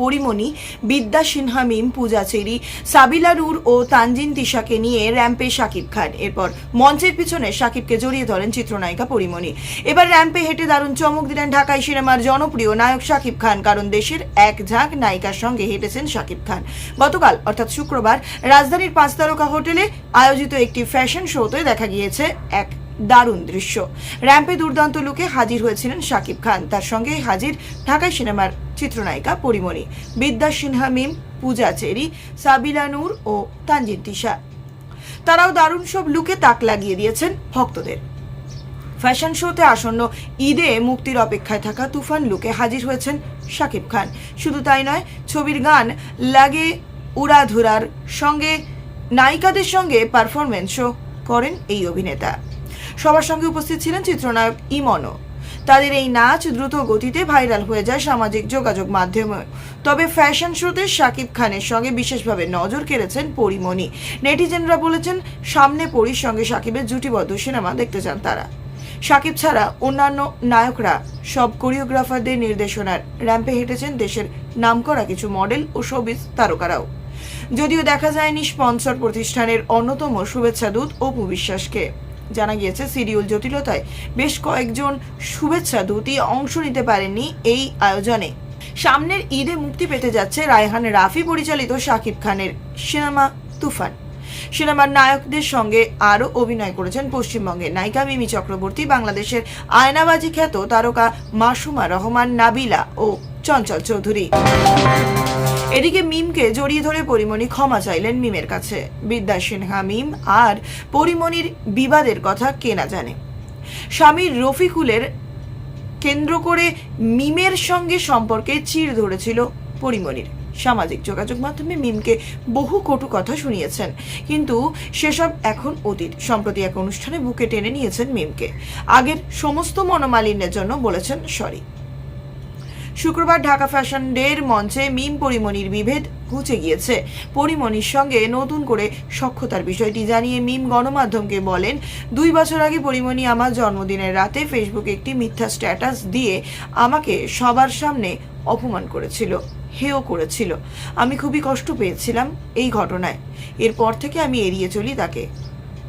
পরিমণি, বিদ্যা সিনহা, মিম পূজা চেরি সাবিলা নূর ও তানজিন তিশাকে নিয়ে র্যাম্পে শাকিব খান। এরপর মঞ্চের পিছনে শাকিবকে জড়িয়ে ধরেন চিত্রনায়িকা পরিমণি। এবার র্যাম্পে হেঁটে দারুণ চমক দিলেন ঢাকাই সিনেমার জনপ্রিয় নায়ক শাকিব খান, কারণ দেশের এক ঝাঁক নায়িকার সঙ্গে হেঁটেছেন শাকিব খান। গতকাল, অর্থাৎ শুক্রবার, রাজধানীর পাঁচ তারকা হোটেলে আয়োজিত একটি ফ্যাশন শোতে দেখা গিয়েছে এক দারুণ দৃশ্য। র্যাম্পে দুর্দান্ত লুকে হাজির হয়েছিলেন শাকিব খান। তার সঙ্গে হাজির ঢাকাই সিনেমার চিত্রনায়িকা পরিমণি, বিদ্যা সিনহা মিম, পূজা চেরি, সাবিলা নূর ও তানজিন তিশা। তারাও দারুণ সব লুকে তাক লাগিয়ে দিয়েছেন ভক্তদের। ফ্যাশন শোতে আসন্ন ঈদে মুক্তির অপেক্ষায় থাকা তুফান লুকে হাজির হয়েছেন শাকিব খান। শুধু তাই নয়, ছবির গান লাগে উড়াধুরার সঙ্গে, নায়িকাদের সঙ্গে পারফরমেন্সও করেন এই অভিনেতা। সবার সঙ্গে উপস্থিত ছিলেন চিত্রনায়ক ইমনও। তাদের এই নাচ দ্রুত গতিতে ভাইরাল হয়ে যায় সামাজিক যোগাযোগ মাধ্যমে। তবে ফ্যাশন শোতে শাকিব খানের সঙ্গে বিশেষভাবে নজর কেড়েছেন পরিমণি। নেটিজেনরা বলেছেন, সামনে পরির সঙ্গে শাকিবের জুটিবদ্ধ সিনেমা দেখতে চান তারা। শাকিব ছাড়া অন্যান্য নায়করা সব কোরিওগ্রাফারদের নির্দেশনার র্যাম্পে হেঁটেছেন দেশের নামকরা কিছু মডেল ও শোবিজ তারকারাও। যদিও দেখা যায়নি স্পন্সর প্রতিষ্ঠানের অন্যতম শুভেচ্ছা দূত অপু বিশ্বাসকে। জানা গিয়েছে সিডিউল জটিলতায় বেশ কয়েকজন শুভেচ্ছা দূতই অংশ নিতে পারেননি এই আয়োজনে। সামনের ঈদে মুক্তি পেতে যাচ্ছে রায়হান রাফি পরিচালিত শাকিব খানের সিনেমা তুফান। সিনেমার নায়কদের সঙ্গে আরও অভিনয় করেছেন পশ্চিমবঙ্গের নায়িকা মিমি চক্রবর্তী, বাংলাদেশের আয়নাবাজি খ্যাত তারকা মাসুমা রহমান, নাবিলা ও চঞ্চল চৌধুরী। এদিকে মিমকে জড়িয়ে ধরে পরিমণি ক্ষমা চাইলেন মিমের কাছে। বিদ্যা সিনহা, মিম আর পরিমণির বিবাদের কথা কে না জানে। স্বামী রফিকুলের কেন্দ্র করে মিমের সঙ্গে সম্পর্কে চির ধরেছিল পরিমণির। সামাজিক যোগাযোগ মাধ্যমে মিমকে বহু কটু কথা শুনিয়েছেন। কিন্তু সেসব এখন অতীত। সম্প্রতি এক অনুষ্ঠানে বুকে টেনে নিয়েছেন মিমকে। আগের সমস্ত মনোমালিন্যের জন্য বলেছেন সরি। শুক্রবার ঢাকা ফ্যাশন ডের মঞ্চে মিম পরিমণির বিভেদ ঘুচে গিয়েছে। পরিমণির সঙ্গে নতুন করে সখ্যতার বিষয়টি জানিয়ে মিম গণমাধ্যমকে বলেন, দুই বছর আগে পরিমণি আমার জন্মদিনের রাতে ফেসবুকে একটি মিথ্যা স্ট্যাটাস দিয়ে আমাকে সবার সামনে অপমান করেছিল হেও করেছিল। আমি খুবই কষ্ট পেয়েছিলাম এই ঘটনায়। এরপর থেকে আমি এড়িয়ে চলি তাকে।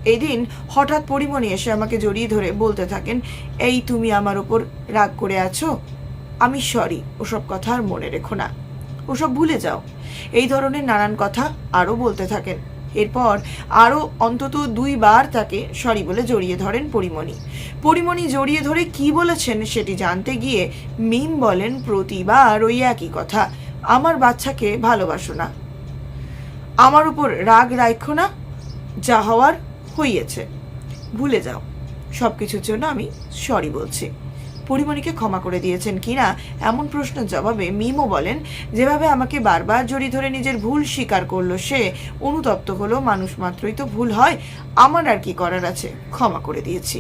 এদিন হঠাৎ পরিমণি এসে আমাকে জড়িয়ে ধরে বলতে থাকেন, এই তুমি আমার ওপর রাগ করে আছো? আমি সরি, ওসব কথা আর মনে রেখো না। ওসব ভুলে যাও। এই ধরনের নানান কথা আরও বলতে থাকেন। এরপর আরও অন্তত দুইবার তাকে সরি বলে জড়িয়ে ধরেন পরিমণি। পরিমণি জড়িয়ে ধরে কি বলেছেন সেটি জানতে গিয়ে মিম বলেন, প্রতিবার ওই একই কথা। আমার বাচ্চাকে ভালোবাসো না। আমার উপর রাগ রাখো না। যা হওয়ার হইয়েছে। ভুলে যাও। সব কিছুর জন্য আমি সরি বলছি। পরিমণিকে ক্ষমা করে দিয়েছেন কিনা এমন প্রশ্নের জবাবে মিমো বলেন, যেভাবে আমাকে বারবার জড়ি ধরে নিজের ভুল স্বীকার করল সে, অনুতপ্ত হলো মানুষ মাত্রই তো ভুল হয়। আমার আর কি করার আছে? ক্ষমা করে দিয়েছি।